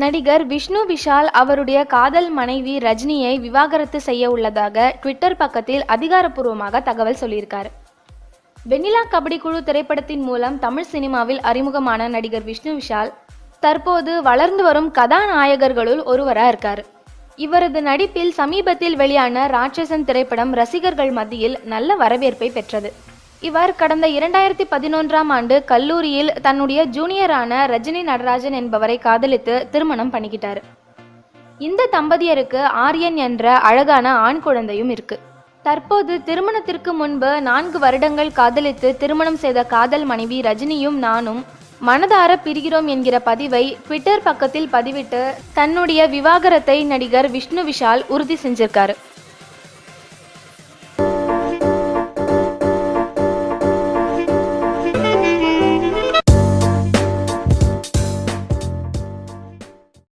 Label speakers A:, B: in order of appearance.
A: நடிகர் விஷ்ணு விஷால் அவருடைய காதல் மனைவி ரஜினியை விவாகரத்து செய்ய உள்ளதாக ட்விட்டர் பக்கத்தில் அதிகாரப்பூர்வமாக தகவல் சொல்லியிருக்கார். வெண்ணிலா கபடி குழு திரைப்படத்தின் மூலம் தமிழ் சினிமாவில் அறிமுகமான நடிகர் விஷ்ணு விஷால் தற்போது வளர்ந்து வரும் கதாநாயகர்களுள் ஒருவராக இருக்கார். இவரது நடிப்பில் சமீபத்தில் வெளியான ராட்சசன் திரைப்படம் ரசிகர்கள் மத்தியில் நல்ல வரவேற்பை பெற்றது. இவர் கடந்த இரண்டாயிரத்தி பதினொன்றாம் ஆண்டு கல்லூரியில் தன்னுடைய ஜூனியரான ரஜினி நடராஜன் என்பவரை காதலித்து திருமணம் பண்ணிக்கிட்டாரு. இந்த தம்பதியருக்கு ஆரியன் என்ற அழகான ஆண் குழந்தையும் இருக்கு. தற்போது திருமணத்திற்கு முன்பு நான்கு வருடங்கள் காதலித்து திருமணம் செய்த காதல் மனைவி ரஜினியும் நானும் மனதார பிரிகிறோம் என்கிற பதிவை ட்விட்டர் பக்கத்தில் பதிவிட்டு தன்னுடைய விவாகரத்தை நடிகர் விஷ்ணு விஷால் உறுதி செஞ்சிருக்காரு.